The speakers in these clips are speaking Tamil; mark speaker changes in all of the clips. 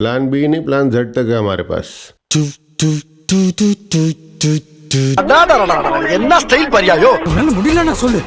Speaker 1: प्लान बी नहीं प्लान जेड तक है हमारे पास
Speaker 2: என்ன ஸ்டைல் பரியாயோ
Speaker 3: உன்னால முடியலன்னா சொல்லு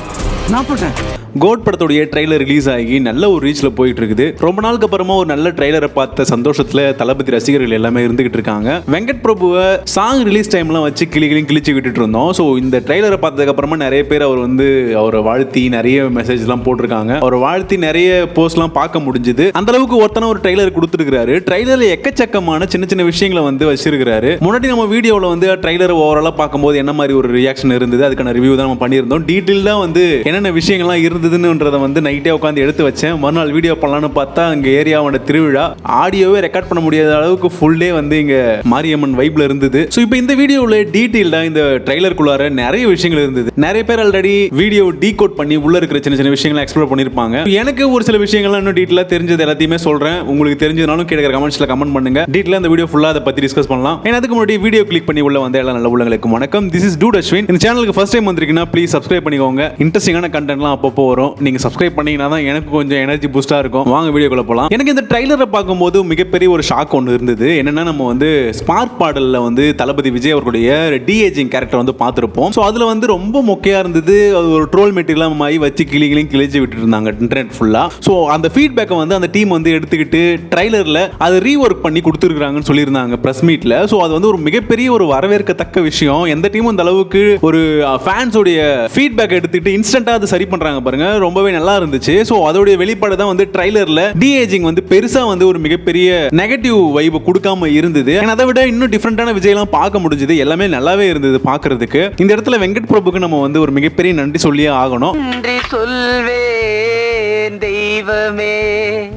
Speaker 3: நான் பண்றேன்
Speaker 4: கோட் படத்துடைய ட்ரைலர் ரிலீஸ் ஆகி நல்ல ஒரு ரீச்ல போயிட்டு இருக்குது ரொம்ப நாளுக்கு அப்புறமா ஒரு நல்ல ட்ரைலரை பார்த்த சந்தோஷத்துல தளபதி ரசிகர்கள் எல்லாமே இருந்துகிட்டு இருக்காங்க. வெங்கட் பிரபுவை சாங் ரிலீஸ் டைம்லாம் வச்சு கிளி கிளி கிழிச்சு விட்டுட்டு இருந்தோம். ஸோ இந்த ட்ரெய்லரை பார்த்ததுக்கு அப்புறமா நிறைய பேர் அவர் வந்து அவரை வாழ்த்தி நிறைய மெசேஜ்லாம் போட்டிருக்காங்க. அவரை வாழ்த்தி நிறைய போஸ்ட்லாம் பார்க்க முடிஞ்சுது. அந்த அளவுக்கு ஒருத்தன ஒரு ட்ரெய்லர் கொடுத்துருக்காரு ட்ரைலர்ல எக்கச்சக்கமான சின்ன சின்ன விஷயங்களை வந்து வச்சிருக்காரு முன்னாடி நம்ம வீடியோவில் வந்து ட்ரெய்லர் ஓவராலாக பார்க்கும்போது என்ன மாதிரி ஒரு ரியாக்ஷன் இருந்தது? அதுக்கான ரிவ்யூ தான் நம்ம பண்ணியிருந்தோம். டீட்டெயிலாக வந்து என்னென்ன விஷயங்கள்லாம் இருந்ததுன்றத வந்து நைட்டே உட்காந்து எடுத்து வச்சேன். மறுநாள் வீடியோ பண்ணலான்னு பார்த்தா அங்கே ஏரியாவோட திருவிழா. ஆடியோவே ரெக்கார்ட் பண்ண முடியாத அளவுக்கு ஃபுல் டே வந்து இங்கே மாரியம்மன் வைப்ல இருந்தது. ஸோ இப்போ இந்த வீடியோவில் டீட்டெயில்டாக இந்த ட்ரைலருக்குள்ளார நிறைய விஷயங்கள் இருந்தது. நிறைய பேர் ஆல்ரெடி வீடியோ டீகோட் பண்ணி உள்ள இருக்கிற சின்ன சின்ன விஷயங்களை எக்ஸ்ப்ளோர் பண்ணியிருப்பாங்க எனக்கு ஒரு சில விஷயங்கள்லாம் இன்னும் டீட்டெயிலாக தெரிஞ்சது எல்லாத்தையுமே சொல்கிறேன் உங்களுக்கு தெரிஞ்சதுனாலும் கேட்குற கமெண்ட்ஸில் கமெண்ட் பண்ணுங்க. டீட்டெயிலாக இந்த வீடியோ ஃபுல்லாக அதை பற்றி டிஸ்கஸ் பண்ணலாம். ஏன்னா அதுக்கு முன்னாடி வீடியோ கிளிக் பண்ணி உள்ள வந்த எல்லா நல்ல உள்ளங்களுக்கு வணக்கம். திஸ் இஸ் டூட் அஸ்வின் இந்த சேனலுக்கு ஃபர்ஸ்ட் டைம் வந்திருக்கீங்கன்னா ப்ளீஸ் சப்ஸ்கிரைப் பண்ணிக்கோங்க. இன்ட்ரெஸ்டிங்கான கண்டென்ட்லாம் அப்பப்போ வரும். நீங்கள் சப்ஸ்கிரைப் பண்ணீங்கன்னா தான் எனக்கு கொஞ்சம் எனர்ஜி பூஸ்ட்டாக இருக்கும். வாங்க வீடியோக்குள்ளே போகலாம் எனக்கு இந்த ட்ரைலரை பார்க்கும்போது மிகப்பெரிய ஒரு ஷாக் ஒன்று இருந்தது. என்னென்னா நம்ம வந்து ஸ்மார்ட் பாடலில் வந்து தளபதி விஜய் அவர்களுடைய டிஏஜிங் கேரக்டர் வந்து பார்த்துருப்போம். ஸோ அதில் வந்து ரொம்ப மொக்கையாக இருந்தது. அது ஒரு ட்ரோல் மெட்டீரியலாக மாதிரி வச்சு கிளி கிழிச்சு விட்டுட்டு இருந்தாங்க இன்டர்நெட் ஃபுல்லாக ஸோ அந்த ஃபீட்பேக்கை வந்து அந்த டீம் வந்து எடுத்துக்கிட்டு ட்ரைலரில் அதை ரீஒர்க் பண்ணி கொடுத்துருக்குறாங்கன்னு சொல்லியிருந்தாங்க ப்ரெஸ் மீட்டில் ஸோ அது வந்து ஒரு மிகப்பெரிய ஒரு வரவேற்கத்தக்க விஷயம். எந்த டீமும் அந்த அளவுக்கு ஒரு ஃபேன்ஸோடைய ஃபீட்பேக் எடுத்துக்கிட்டு இன்ஸ்டண்ட்டாக அது சரி பண்ணுறாங்க பாருங்க. ரொம்பவே நல்லா இருந்துச்சு. ஸோ அதோடைய வெளிப்பாடு தான் வந்து ட்ரைலரில் டிஏஜிங் வந்து பெருசாக வந்து ஒரு மிகப்பெரிய நெகட்டிவ் வைப் கொடுக்காம இருந்தது. And அதை விட இன்னும் டிஃப்ரெண்டான விஜய்லாம் பார்க்க முடிஞ்சது. எல்லாமே நல்லாவே இருந்தது பார்க்கறதுக்கு. இந்த இடத்துல வெங்கட் பிரபுக்கு நம்ம வந்து ஒரு மிகப்பெரிய நன்றி சொல்லியே ஆகணும்.
Speaker 5: நன்றி சொல்வேன் தெய்வமே.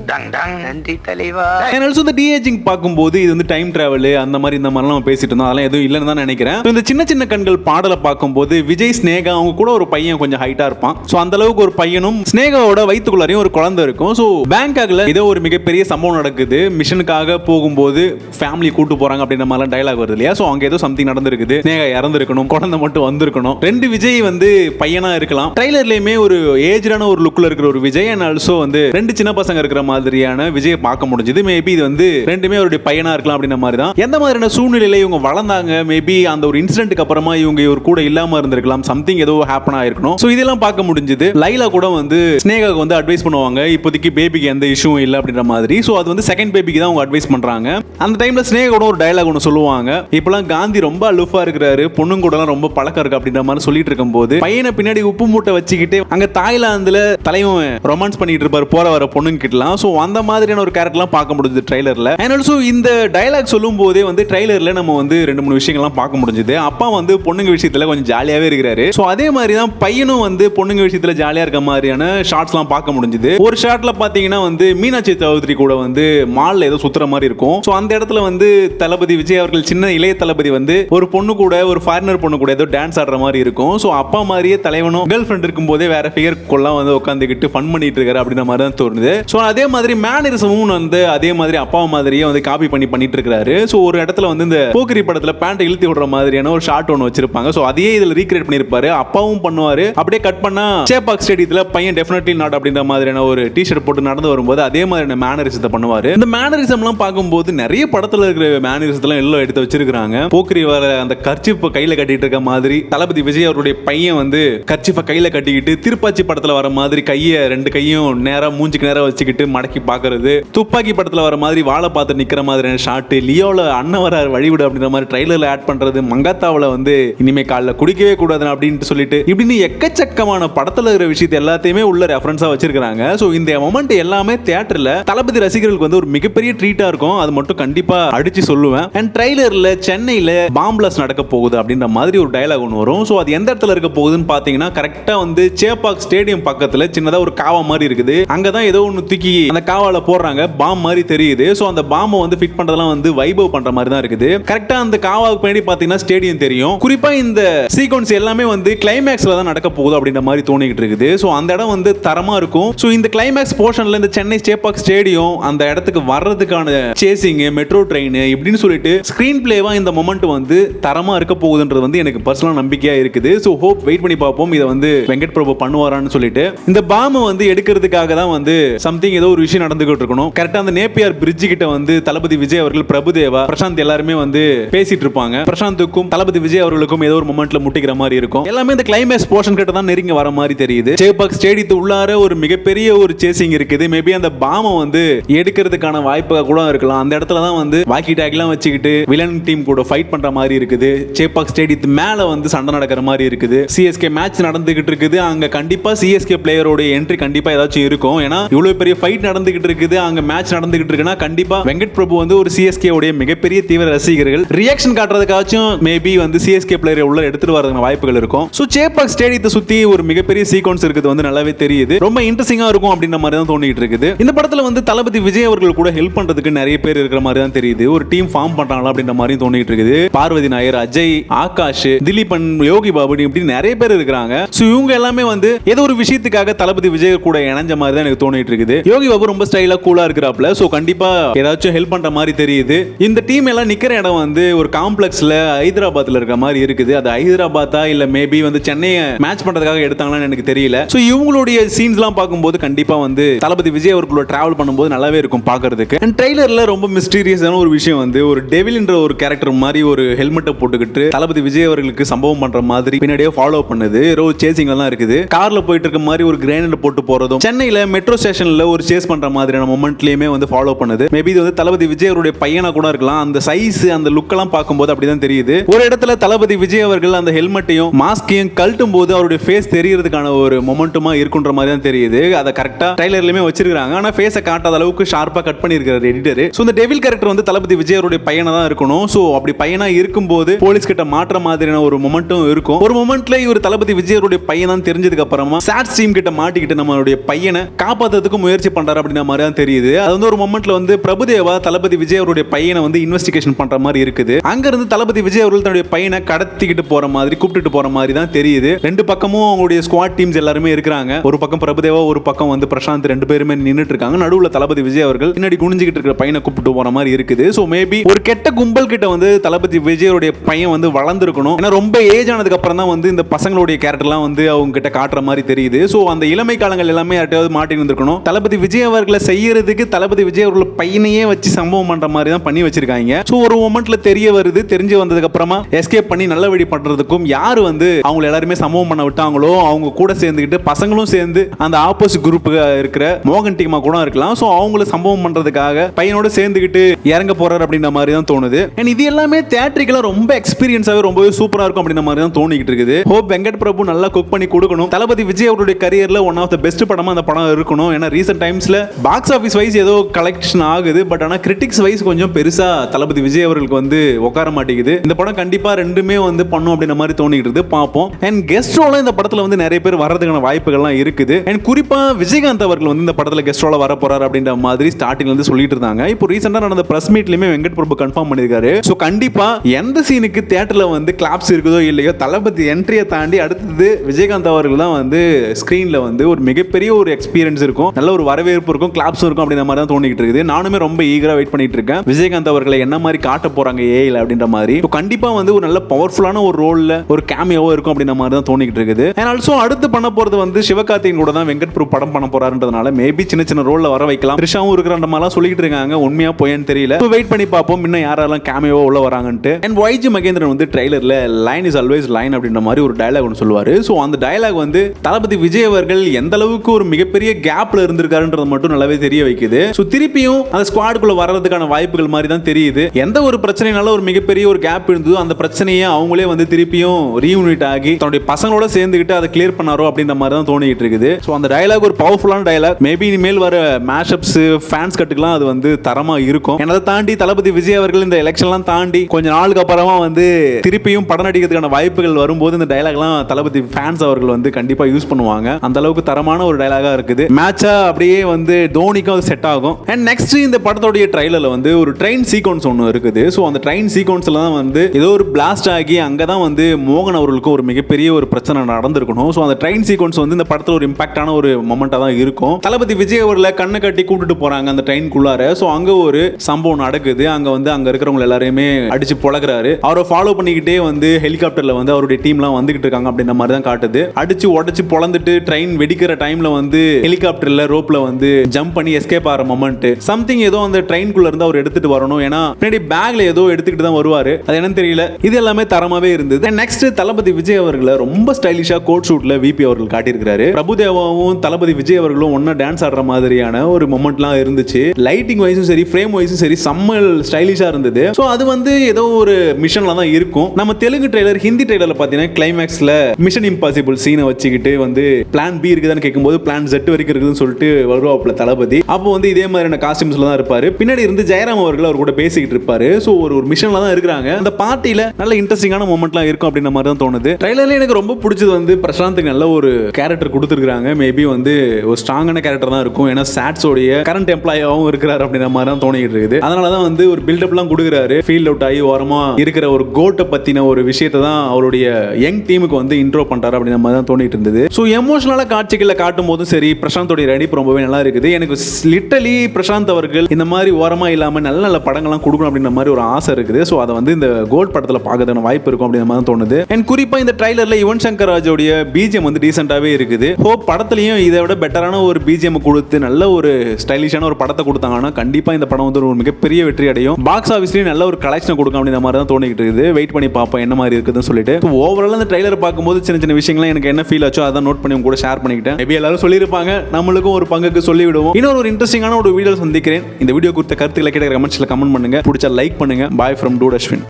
Speaker 5: டங் டங் நன்றி தலைவா.
Speaker 4: And also இந்த டிஏஜிங் பார்க்கும்போது இது வந்து டைம் டிராவல் அந்த மாதிரி இந்த மாதிரிலாம் நம்ம பேசிட்டு இருந்தோம். அதெல்லாம் எதுவும் இல்லைன்னு தான் நினைக்கிறேன். இந்த சின்ன சின்ன கண்கள் பாடலை பார்க்கும்போது விஜய் ஸ்னேகா அவங்க கூட ஒரு பையன் கொஞ்சம் ஹைட்டா இருப்பான். ஸோ அந்த அளவுக்கு ஒரு பையனும் ஸ்னேகாவோட வயிற்றுக்குள்ளாரையும் ஒரு குழந்தை இருக்கும். ஸோ பேங்காக்ல ஏதோ ஒரு மிகப்பெரிய சம்பவம் நடக்குது. மிஷனுக்காக போகும்போது ஃபேமிலி கூட்டு போறாங்க அப்படின்ற மாதிரிலாம் டைலாக் வருது இல்லையா? ஸோ அங்கே ஏதோ சம்திங் நடந்திருக்குது. ஸ்னேகா இறந்துருக்கணும் குழந்தை மட்டும் வந்திருக்கணும். ரெண்டு விஜய் வந்து பையனா இருக்கலாம். ட்ரைலர்லயுமே ஒரு ஏஜ்டான ஒரு லுக்ல இருக்கிற ஒரு விஜய் அண்ட் ஆல்சோ வந்து ரெண்டு சின்ன பசங்க இருக்கிற மாதிரியான விஜயை பார்க்க முடிஞ்சது. மேபி இது வந்து ரெண்டுமே அவருடைய பையனா இருக்கலாம் அப்படின்ற மாதிரி தான் எந்த மாதிரியான சூழ்நிலையில இவங்க வளர்ந்தாங்க? மேபி அந்த ஒரு இன்சிடென்ட்க்கு அப்புறமா இவங்க இவர் கூட இல்லாம இருந்திருக்கலாம். சம்திங் ஏதோ ஹேப்பன் ஆயிருக்கணும். ஸோ இதெல்லாம் பார்க்க முடிஞ்சது. லைலா கூட வந்து ஸ்னேகாக்கு வந்து அட்வைஸ் பண்ணுவாங்க. இப்போதைக்கு பேபிக்கு எந்த இஷ்யூவும் இல்லை அப்படின்ற மாதிரி. ஸோ அது வந்து செகண்ட் பேபிக்கு தான் அவங்க அட்வைஸ் பண்றாங்க. அந்த டைம்ல ஸ்னேகோட கூட ஒரு டைலாக் ஒன்று சொல்லுவாங்க. இப்பெல்லாம் காந்தி ரொம்ப அலுஃபா இருக்கிறாரு. பொண்ணுங்க கூடலாம் ரொம்ப பழக்கம் இருக்கு அப்படின்ற மாதிரி சொல்லிட்டு இருக்கும்போது பையனை பின்னாடி உப்பு மூட்டை வச்சுக்கிட்டு அங்க தாய்லாந்துல தலைவன் ரொமான்ஸ் பண்ணிட்டு இருப்பாரு போற வர பொண்ணுங்க கிட்டலாம் ஸோ அந்த மாதிரியான ஒரு கேரக்டர்லாம் பார்க்க முடிஞ்சது ட்ரைலரில் அண்ட் ஆல்சோ இந்த டயலாக் சொல்லும் போதே வந்து ட்ரைலரில் நம்ம வந்து ரெண்டு மூணு விஷயங்கள்லாம் பார்க்க முடிஞ்சது. அப்பா வந்து பொண்ணுங்க விஷயத்தில் கொஞ்சம் ஜாலியாகவே இருக்கிறாரு. ஸோ அதே மாதிரி தான் பையனும் வந்து பொண்ணுங்க விஷயத்தில் ஜாலியாக இருக்க மாதிரியான ஷார்ட்ஸ்லாம் பார்க்க முடிஞ்சது. ஒரு ஷார்ட்டில் பார்த்தீங்கன்னா வந்து மீனாட்சி சௌத்ரி கூட வந்து மாலில் ஏதோ சுத்துற மாதிரி இருக்கும். ஸோ அந்த இடத்துல வந்து தளபதி விஜய் அவர்கள் சின்ன இளைய தளபதி வந்து ஒரு பொண்ணு கூட ஒரு ஃபாரினர் பொண்ணு கூட ஏதோ டான்ஸ் ஆடுற மாதிரி இருக்கும். ஸோ அப்பா மாதிரியே தலைவனும் கேர்ள் ஃப்ரெண்ட் இருக்கும் போதே வேற ஃபிகர் கொல்லாம் வந்து உட்காந்துக்கிட்டு ஃபன் பண்ணிட்டு இருக்காரு. அப்படின்ற மாதிரி தான் தோணுது. ஸோ அதே மாதிரி மேனரிசமும் வந்து அதே மாதிரி அப்பா மாதிரியே வந்து காப்பி பண்ணி பண்ணிட்டு இருக்காரு ஸோ ஒரு இடத்துல வந்து இந்த போக்கரி படத்துல பேண்ட் இழுத்தி விடுற மாதிரியான ஒரு ஷார்ட் ஒன்று வச்சிருப்பாங்க. ஸோ அதையே இதில் ரீக்ரியேட் பண்ணியிருப்பாரு. அப்பாவும் பண்ணுவாரு. அப்படியே கட் பண்ணா சேப்பாக் ஸ்டேடியத்தில் பையன் டெஃபினெட்லி நாட் அப்படின்ற மாதிரியான ஒரு டிஷர்ட் போட்டு நடந்து வரும்போது அதே மாதிரியான மேனரிசத்தை பண்ணுவாரு. இந்த மேனரிசம்லாம் பார்க்கும்போது நிறைய படத்தில் இருக்கிற மேனரிசத்தெல்லாம் எல்லாம் எடுத்து வச்சிருக்காங்க போக்கரி வர அந்த கர்ச்சிப்பை கையில் கட்டிட்டு இருக்க மாதிரி தளபதி விஜய் அவருடைய பையன் வந்து கர்ச்சிப்பை கையில் கட்டிக்கிட்டு திருப்பாச்சி படத்தில் வர மாதிரி கையை ரெண்டு கையும் நேராக மூஞ்சுக்கு நேராக வச்சுக்கிட்டு மடக்கி பார்க்கறது. துப்பாக்கி படத்தில் வர மாதிரி வாழை பார்த்து நிற்கிற மாதிரியான ஷாட்டு லியோவில் அண்ணன் வர வழிவிடு அப்படின்ற மாதிரி ட்ரைலரில் ஆட் பண்ணுறது மங்காத்தாவில் வந்து இனிமேல் காலைல குடிக்கவே கூடாது அப்படின்ட்டு சொல்லிட்டு இப்படின்னு எக்கச்சக்கமான படத்தில் இருக்கிற விஷயத்தை எல்லாத்தையுமே உள்ள ரெஃபரன்ஸாக வச்சிருக்காங்க ஸோ இந்த மொமெண்ட் எல்லாமே தேட்டரில் தளபதி ரசிகர்களுக்கு வந்து ஒரு மிகப்பெரிய ட்ரீட்டாக இருக்கும். அது மட்டும் கண்டிப்பாக அடித்து சொல்லுவேன். அண்ட் ட்ரைலரில் சென்னையில் பாம்பிளாஸ் நடக்க போகுது அப்படின்ற மாதிரி ஒரு டயலாக் ஒன்று வரும். ஸோ அது எந்த இடத்துல இருக்க போகுதுன்னு பார்த்தீங்கன்னா கரெக்டாக வந்து சேப்பாக் ஸ்டேடியம் பக்கத்தில் சின்னதாக ஒரு காவா மாதிரி இருக்குது. அங்கதான் ஏதோ ஒன்று தூக்கி அந்த காவால போடுறாங்க. பாம் மாதிரி தெரியுது. ஸோ அந்த பாம்பை வந்து ஃபிட் பண்றதெல்லாம் வந்து வைபவ் பண்ற மாதிரி தான் இருக்குது. கரெக்டா அந்த காவாவுக்கு பின்னாடி பாத்தீங்கன்னா ஸ்டேடியம் தெரியும். குறிப்பா இந்த சீக்வன்ஸ் எல்லாமே வந்து கிளைமேக்ஸ்ல தான் நடக்க போகுது அப்படின்ற மாதிரி தோணிக்கிட்டு இருக்குது. ஸோ அந்த இடம் வந்து தரமா இருக்கும். ஸோ இந்த கிளைமேக்ஸ் போர்ஷன்ல இந்த சென்னை சேப்பாக் ஸ்டேடியம் அந்த இடத்துக்கு வர்றதுக்கான சேசிங் மெட்ரோ ட்ரெயின் இப்படின்னு சொல்லிட்டு ஸ்கிரீன் பிளேவா இந்த மொமெண்ட் வந்து தரமா இருக்க போகுதுன்றது வந்து எனக்கு பர்சனலாக நம்பிக்கையா இருக்குது. ஸோ ஹோப் வெயிட் பண்ணி பார்ப்போம். இதை வந்து வெங்கட் பிரபு பண்ணுவாரான்னு சொல்லிட்டு. இந்த பாம்பு வந்து எடுக்கிறதுக்காக தான் வந்து சம்திங் ஏதோ ஒரு விஷயம் நடந்துகிட்டு இருக்கணும். கரெக்டா அந்த நேப்பியார் பிரிட்ஜ் கிட்ட வந்து தளபதி விஜய் அவர்கள் பிரபுதேவா பிரசாந்த் எல்லாருமே வந்து பேசிட்டு இருப்பாங்க. பிரசாந்துக்கும் தளபதி விஜய் அவர்களுக்கும் ஏதோ ஒரு மொமெண்ட்ல முட்டிக்கிற மாதிரி இருக்கும். எல்லாமே இந்த கிளைமேக்ஸ் போர்ஷன் கிட்ட தான் நெருங்கி வர மாதிரி தெரியுது. சேபாக் ஸ்டேடியத்து உள்ளார ஒரு மிகப்பெரிய ஒரு சேசிங் இருக்குது. மேபி அந்த பாமை வந்து எடுக்கிறதுக்கான வாய்ப்பு கூட இருக்கலாம். அந்த இடத்துல தான் வந்து வாக்கி டேக்லாம் வச்சுக்கிட்டு வில்லன் டீம் கூட ஃபைட் பண்ற மாதிரி இருக்குது. சேப்பாக் ஸ்டேடியத்து மேல வந்து சண்டை நடக்கிற மாதிரி இருக்குது. சிஎஸ்கே மேட்ச் நடந்துகிட்டு இருக்குது. அங்க கண்டிப்பா சிஎஸ்கே பிளேயரோட என்ட்ரி கண்டிப்பா ஏதாச்சும் இருக்கும். இருக்கும். ஏன்னா இவ்வளவு பெரிய ஃபைட் நடந்துகிட்டு இருக்குது. அங்க மேட்ச் நடந்துகிட்டு இருக்குன்னா கண்டிப்பா வெங்கட் பிரபு வந்து ஒரு சிஎஸ்கே உடைய மிகப்பெரிய தீவிர ரசிகர்கள். ரியாக்ஷன் காட்டுறதுக்காச்சும் மேபி வந்து சிஎஸ்கே பிளேயர் உள்ள எடுத்துட்டு வரதுக்கு வாய்ப்புகள் இருக்கும். ஸோ சேப்பாக் ஸ்டேடியத்தை சுத்தி ஒரு மிகப்பெரிய சீக்வன்ஸ் இருக்குது வந்து நல்லாவே தெரியுது. ரொம்ப இன்ட்ரெஸ்டிங்கா இருக்கும் அப்படின்ற மாதிரி தான் தோணிட்டு இருக்குது. இந்த படத்துல வந்து தளபதி விஜய் அவர்கள் கூட ஹெல்ப் பண்றதுக்கு நிறைய பேர் இருக்கிற மாதிரி தான் தெரியுது. ஒரு டீம் ஃபார்ம் பண்றாங்களா அப்படின்ற மாதிரி தோணிட்டு இருக்குது. பார்வதி நாயர் அஜய் ஆகாஷ் திலீபன் யோகி பாபு இப்படி நிறைய பேர் இருக்கிறாங்க. ஸோ இவங்க எல்லாமே வந்து ஏதோ ஒரு விஷயத்துக்காக தளபதி விஜய் கூட இணைஞ்ச மாதிரி தான் எனக்கு தோணிட்டு இருக்குது. யோகி பாபு ரொம்ப ஸ்டைலா கூலா இருக்கிறாப்ல ஸோ கண்டிப்பா ஏதாச்சும் ஹெல்ப் பண்ற மாதிரி தெரியுது. இந்த டீம் எல்லாம் நிக்கிற இடம் வந்து ஒரு காம்ப்ளெக்ஸ்ல ஹைதராபாத்ல இருக்க மாதிரி இருக்குது. அது ஹைதராபாத்தா இல்ல மேபி வந்து சென்னையை மேட்ச் பண்றதுக்காக எடுத்தாங்களான்னு எனக்கு தெரியல. ஸோ இவங்களுடைய சீன்ஸ்லாம் பார்க்கும்போது கண்டிப்பா வந்து தளபதி விஜய் அவர்களோட டிராவல் பண்ணும்போது நல்லாவே இருக்கும் பாக்குறதுக்கு அண்ட் ட்ரெய்லர்ல ரொம்ப மிஸ்டீரியஸான ஒரு விஷயம் வந்து ஒரு டெவில்ன்ற ஒரு கேரக்டர் மாதிரி ஒரு ஹெல்மெட்டை போட்டுக்கிட்டு தளபதி விஜய் அவர்களுக்கு சம்பவம் பண்ற மாதிரி பின்னாடியே ஃபாலோ பண்ணுது. ரோ சேசிங் எல்லாம் இருக்குது. கார்ல போயிட்டு இருக்க மாதிரி ஒரு கிரேனட் போட்டு போறதும் சென்னையில மெட்ரோ ஸ்டேஷன்ல ஒரு சேஸ் பண்ற மாதிரியான மொமெண்ட்லயுமே வந்து ஃபாலோ பண்ணுது. மேபி இது வந்து தளபதி விஜய் அவருடைய பையனா கூட இருக்கலாம். அந்த சைஸ் அந்த லுக் எல்லாம் பார்க்கும்போது அப்படிதான் தெரியுது. ஒரு இடத்துல தளபதி விஜய் அவர்கள் அந்த ஹெல்மெட்டையும் மாஸ்கையும் கழட்டும் போது அவருடைய ஃபேஸ் தெரியறதுக்கான ஒரு மொமெண்ட்டுமா இருக்குன்ற மாதிரி தான் தெரியுது. அதை கரெக்டா ட்ரைலர்லயுமே வச்சிருக்காங்க ஆனா ஃபேஸை காட்டாத அளவுக்கு ஷார்ப்பா கட் பண்ணியிருக்காரு எடிட்டர் ஸோ இந்த டெவில் கேரக்டர் வந்து தளபதி விஜய் அவருடைய பையனா தான் இருக்கணும். ஸோ அப்படி பையனா இருக்கும்போது போலீஸ் கிட்ட மாற்ற மாதிரியான ஒரு மொமெண்ட்டும் இருக்கும். ஒரு மொமெண்ட்ல இவர் தளபதி விஜய் அவருடைய பையன் தான் தெரிஞ்சதுக்கு அப்புறமா சாட் ஸ்ட்ரீம் கிட்ட மாட்டிக்கிட்டு நம்மளுடைய பையனை காப்பாத்துறதுக்கு முயற்சி பண்ணுறாரு அப்படின்ற மாதிரி தான் தெரியுது. அது வந்து ஒரு மொமெண்ட்டில் வந்து பிரபுதேவா தளபதி விஜய் அவருடைய பையனை வந்து இன்வெஸ்டிகேஷன் பண்ணுற மாதிரி இருக்குது. அங்கேருந்து தளபதி விஜய் அவர்கள் தன்னுடைய பையனை கடத்திக்கிட்டு போகிற மாதிரி கூப்பிட்டுட்டு போகிற மாதிரி தான் தெரியுது. ரெண்டு பக்கமும் அவங்களுடைய ஸ்குவாட் டீம்ஸ் எல்லாருமே இருக்கிறாங்க. ஒரு பக்கம் பிரபுதேவா ஒரு பக்கம் வந்து பிரசாந்த் ரெண்டு பேருமே நின்றுட்டு இருக்காங்க நடுவில் தளபதி விஜய் அவர்கள் பின்னாடி குனிஞ்சுக்கிட்டு இருக்கிற பையனை கூப்பிட்டு போகிற மாதிரி இருக்குது. ஸோ மேபி ஒரு கெட்ட கும்பல் கிட்ட வந்து தளபதி விஜயோடைய பையன் வந்து வளர்ந்துருக்கணும். ஏன்னா ரொம்ப ஏஜ் ஆனதுக்கு அப்புறம் தான் வந்து இந்த பசங்களுடைய கேரக்டர்லாம் வந்து அவங்க கிட்ட காட்டுற மாதிரி தெரியுது. ஸோ அந்த இளமை காலங்கள் எல்லாமே யார்ட்டையாவது மாட்டி இருந்திருக்கணும் தளபதி விஜய் அவர்களை செய்யறதுக்கு தளபதி விஜய் அவர்கள் பையனையே வச்சு சம்பவம் பண்ற மாதிரி தான் பண்ணி வச்சிருக்காங்க. ஸோ ஒரு மொமெண்ட்ல தெரிய வருது தெரிஞ்சு வந்ததுக்கு அப்புறமா எஸ்கேப் பண்ணி நல்ல வழி பண்றதுக்கும் யார் வந்து அவங்க எல்லாருமே சம்பவம் பண்ண விட்டாங்களோ அவங்க கூட சேர்ந்துக்கிட்டு பசங்களும் சேர்ந்து அந்த ஆப்போசிட் குரூப் இருக்கிற மோகன் டீமா கூட இருக்கலாம். ஸோ அவங்கள சம்பவம் பண்றதுக்காக பையனோட சேர்ந்துக்கிட்டு இறங்க போறாரு அப்படின்ற மாதிரி தான் தோணுது. அண்ட் இது எல்லாமே தேட்டரிக்கெல்லாம் ரொம்ப எக்ஸ்பீரியன்ஸாகவே ரொம்பவே சூப்பரா இருக்கும் அப்படின்ற மாதிரி தான் தோணிக்கிட்டு இருக்குது. ஹோப் வெங்கட் பிரபு நல்லா குக் பண்ணி கொடுக்கணும். தளபதி விஜய் அவருடைய கரியர்ல ஒன் ஆஃப் த பெஸ்ட் படமா அந்த படம் இருக்கணும். ஏன்னா ரீசெண்ட் டைம்ஸில் பாக்ஸ் ஆஃபீஸ் வைஸ் ஏதோ கலெக்ஷன் ஆகுது. பட் ஆனால் கிரிட்டிக்ஸ் வைஸ் கொஞ்சம் பெருசாக தளபதி விஜய் அவர்களுக்கு வந்து உட்கார மாட்டேங்குது. இந்த படம் கண்டிப்பாக ரெண்டுமே வந்து பண்ணும் அப்படின்ற மாதிரி தோணிக்கிட்டு இருக்குது பார்ப்போம். அண்ட் கெஸ்ட் ரோலும் இந்த படத்தில் வந்து நிறைய பேர் வர்றதுக்கான வாய்ப்புகள்லாம் இருக்குது. அண்ட் குறிப்பாக விஜயகாந்த் அவர்கள் வந்து இந்த படத்தில் கெஸ்ட் ரோல வர போறாரு அப்படின்ற மாதிரி ஸ்டார்டிங்ல இருந்து சொல்லிட்டு இருந்தாங்க. இப்போ ரீசெண்டாக நடந்த பிரஸ் மீட்லையுமே வெங்கட் பிரபு கன்ஃபார்ம் பண்ணியிருக்காரு. ஸோ கண்டிப்பாக எந்த சீனுக்கு தேட்டரில் வந்து கிளாப்ஸ் இருக்குதோ இல்லையோ தளபதி என்ட்ரியை தாண்டி அடுத்தது விஜயகாந்த் அவர்கள் தான் வந்து ஸ்க்ரீனில் வந்து ஒரு மிகப்பெரிய ஒரு எக்ஸ்ப எக்ஸ்பீரியன்ஸ் இருக்கும். நல்ல ஒரு வரவேற்பு இருக்கும் கிளாப்ஸ் இருக்கும் அப்படின்ற மாதிரி தான் தோணிக்கிட்டு இருக்குது. நானுமே ரொம்ப ஈகரா வெயிட் பண்ணிட்டு இருக்கேன். விஜயகாந்த் அவர்களை என்ன மாதிரி காட்ட போறாங்க ஏஐல அப்படின்ற மாதிரி. கண்டிப்பா வந்து ஒரு நல்ல பவர்ஃபுல்லான ஒரு ரோல்ல ஒரு கேமியாவோ இருக்கும் அப்படின்ற மாதிரி தான் தோணிக்கிட்டு இருக்குது. அண்ட் ஆல்சோ அடுத்து பண்ண போறது வந்து சிவகார்த்திகன் கூட தான் வெங்கட் பிரபு படம் பண்ண போறாருன்றதுனால மேபி சின்ன சின்ன ரோல்ல வர வைக்கலாம். த்ரிஷாவும் இருக்கிற மாதிரிலாம் சொல்லிட்டு இருக்காங்க. உண்மையா போயேன்னு தெரியல. வெயிட் பண்ணி பார்ப்போம். இன்னும் யாரெல்லாம் கேமியாவோ உள்ள வராங்கன்ட்டு. அண்ட் வைஜி மகேந்திரன் வந்து ட்ரைலர்ல லைன் இஸ் ஆல்வேஸ் லைன் அப்படின்ற மாதிரி ஒரு டயலாக் ஒன்று சொல்லுவாரு. ஸோ அந்த டயலாக் வந்து தளபதி விஜய் அவர்கள் எந்த அளவுக்கு ஒரு மிகப்பெரிய கேப்ல இருந்திருக்காருன்றது மட்டும் நல்லாவே தெரிய வைக்குது. ஸோ திருப்பியும் அந்த ஸ்குவாடுக்குள்ள வர்றதுக்கான வாய்ப்புகள் மாதிரி தான் தெரியுது. எந்த ஒரு பிரச்சனைனால ஒரு மிகப்பெரிய ஒரு கேப் இருந்ததோ அந்த பிரச்சனையை அவங்களே வந்து திருப்பியும் ரீயூனிட் ஆகி தன்னுடைய பசங்களோட சேர்ந்துக்கிட்டு அதை கிளியர் பண்ணாரோ அப்படின்ற மாதிரி தான் தோணிட்டு இருக்குது. ஸோ அந்த டயலாக் ஒரு பவர்ஃபுல்லான டயலாக் மேபி இனிமேல் வர மேஷப்ஸ் ஃபேன்ஸ் கட்டுக்கெல்லாம் அது வந்து தரமா இருக்கும். என்னதை தாண்டி தளபதி விஜய் அவர்கள் இந்த எலெக்ஷன்லாம் தாண்டி கொஞ்ச நாளுக்கு அப்புறமா வந்து திருப்பியும் படம் நடிக்கிறதுக்கான வாய்ப்புகள் வரும்போது இந்த டயலாக்லாம் தளபதி ஃபேன்ஸ் அவர்கள் வந்து கண்டிப்பாக யூஸ் பண்ணுவாங்க. அந்த அளவுக்கு தரமான ஒரு டயலாகா இருக்குது. மேட்சா அப்படியே வந்து தோனிக்கும் அது செட் ஆகும். அண்ட் நெக்ஸ்ட் இந்த படத்தோடைய ட்ரைலர்ல வந்து ஒரு ட்ரெயின் சீக்வன்ஸ் ஒன்று இருக்குது. ஸோ அந்த ட்ரெயின் சீக்வன்ஸ்ல தான் வந்து ஏதோ ஒரு பிளாஸ்ட் ஆகி அங்கே தான் வந்து மோகன் அவர்களுக்கும் ஒரு மிகப்பெரிய ஒரு பிரச்சனை நடந்திருக்கணும். ஸோ அந்த ட்ரெயின் சீக்வன்ஸ் வந்து இந்த படத்தில் ஒரு இம்பாக்டான ஒரு மொமெண்ட்டாக தான் இருக்கும். தளபதி விஜய் அவர்களை கண்ணை கட்டி கூட்டிட்டு போறாங்க அந்த ட்ரெயின்குள்ளார ஸோ அங்கே ஒரு சம்பவம் நடக்குது. அங்கே வந்து அங்கே இருக்கிறவங்க எல்லாரையுமே அடிச்சு புழகிறாரு அவரை ஃபாலோ பண்ணிக்கிட்டே வந்து ஹெலிகாப்டர்ல வந்து அவருடைய டீம்லாம் வந்துகிட்டு இருக்காங்க அப்படின்ற மாதிரி தான் காட்டுது. அடிச்சு உடச்சு பொழந்துட்டு ட்ரெயின் வெடிக்கிற டைம்ல வந்து ஹெலிகாப்டர்ல ரோப்ல வந்து ஜம்ப் பண்ணி எஸ்கேப் ஆகிற மொமெண்ட் சம்திங் ஏதோ அந்த ட்ரெயின்குள்ள இருந்து அவர் எடுத்துட்டு வரணும். ஏன்னா பின்னாடி பேக்ல ஏதோ எடுத்துக்கிட்டு தான் வருவாரு. அது என்னன்னு தெரியல. இது எல்லாமே தரமாவே இருந்தது. நெக்ஸ்ட் தளபதி விஜய் அவர்களை ரொம்ப ஸ்டைலிஷா கோட் ஷூட்ல விபி அவர்கள் காட்டியிருக்காரு பிரபுதேவாவும் தளபதி விஜய் அவர்களும் ஒன்னா டான்ஸ் ஆடுற மாதிரியான ஒரு மொமெண்ட்லாம் இருந்துச்சு. லைட்டிங் வைஸும் சரி ஃப்ரேம் வைஸும் சரி செம்ம ஸ்டைலிஷா இருந்தது. ஸோ அது வந்து ஏதோ ஒரு மிஷன்ல தான் இருக்கும். நம்ம தெலுங்கு ட்ரெய்லர் ஹிந்தி ட்ரெய்லர்ல பார்த்தீங்கன்னா கிளைமேக்ஸ்ல மிஷன் இம்பாசிபிள் சீனை வச்சுக்கிட்டு வந்து பிளான் பி இருக்குதான்னு கேட்கும்போது பிளான் ஜெட் வரைக்கும் இருக்குதுன்னு சொல்லிட்டு வருவாப்புல தளபதி. அப்போ வந்து இதே மாதிரியான காஸ்டியூம்ஸ்ல தான் இருப்பாரு. பின்னாடி இருந்து ஜெயராம் அவர்கள் அவர் கூட பேசிக்கிட்டு இருப்பாரு. ஸோ ஒரு ஒரு மிஷன்ல தான் இருக்கிறாங்க. அந்த பார்ட்டியில நல்ல இன்ட்ரெஸ்டிங்கான மூமெண்ட்லாம் இருக்கும் அப்படின்ற மாதிரி தான் தோணுது ட்ரைலர்ல எனக்கு ரொம்ப பிடிச்சது வந்து பிரசாந்த்க்கு நல்ல ஒரு கேரக்டர் கொடுத்துருக்காங்க மேபி வந்து ஒரு ஸ்ட்ராங்கான கேரக்டர் தான் இருக்கும். ஏன்னா சாட்ஸோடைய கரண்ட் எம்ப்ளாயாவும் இருக்கிறார் அப்படின்ற மாதிரி தான் தோணிட்டு இருக்குது. அதனால தான் வந்து ஒரு பில்டப்லாம் கொடுக்குறாரு. ஃபீல்ட் அவுட் ஆகி ஓரமா இருக்கிற ஒரு கோட்டை பத்தின ஒரு விஷயத்தை தான் அவருடைய யங் டீமுக்கு வந்து இன்ட்ரோ பண்றாரு அப்படின்ற மாதிரி தான் தோணிட்டு இருந்தது. ஸோ எமோஷனலான காட்சிகளை காட்டும் போதும் சரி பிரசாந்தோடைய நடிப்பு ரொம்பவே நல்லா இருக்குது. எனக்கு லிட்டலி பிரசாந்த் அவர்கள் இந்த மாதிரி ஓரமாக இல்லாமல் நல்ல நல்ல படங்கள்லாம் கொடுக்கணும் அப்படின்ற மாதிரி ஒரு ஆசை இருக்குது. ஸோ அதை வந்து இந்த கோல்ட் படத்தில் பார்க்கறதுக்கான வாய்ப்பு இருக்கும் அப்படின்ற மாதிரி தான் தோணுது. அண்ட் குறிப்பாக இந்த ட்ரைலரில் யுவன் சங்கர் ராஜோடைய பிஜிஎம் வந்து டீசெண்டாவே இருக்குது. ஹோப் படத்துலையும் இதை விட பெட்டரான ஒரு பிஜிஎம் கொடுத்து நல்ல ஒரு ஸ்டைலிஷான ஒரு படத்தை கொடுத்தாங்கன்னா கண்டிப்பாக இந்த படம் வந்து ஒரு மிகப்பெரிய வெற்றி அடையும். பாக்ஸ் ஆஃபீஸ்லேயும் நல்ல ஒரு கலெக்ஷன் கொடுக்கும் அப்படின்ற மாதிரி தான் தோணிக்கிட்டு இருக்குது. வெயிட் பண்ணி பார்ப்போம் என்ன மாதிரி இருக்குதுன்னு சொல்லிட்டு. ஓவரால் அந்த ட்ரைலர் பார்க்கும்போது சின்ன சின்ன விஷயங்கள்லாம் எனக்கு என்ன ஃபீல் ஆச்சோ அதான் நோட் பண்ணி உங்க கூட ஷேர் பண்ணிக்கிட்டேன். மேபி எல்லாரும் சொல்லியிருப்பாங்க. நம்மளுக்கும் ஒரு பங்குக்கு சொல்லிவிடுவோம். இன்னொரு ஒரு இன்ட்ரெஸ்டிங்கான ஒரு வீடியோ சந்திக்கிறேன். இந்த வீடியோ குறித்த கருத்துக்களை கேட்கிற கமெண்ட்ஸில் கமெண்ட் பண்ணுங்க. பிடிச்சா லைக் பண்ணுங்க. Bye from two Ashwin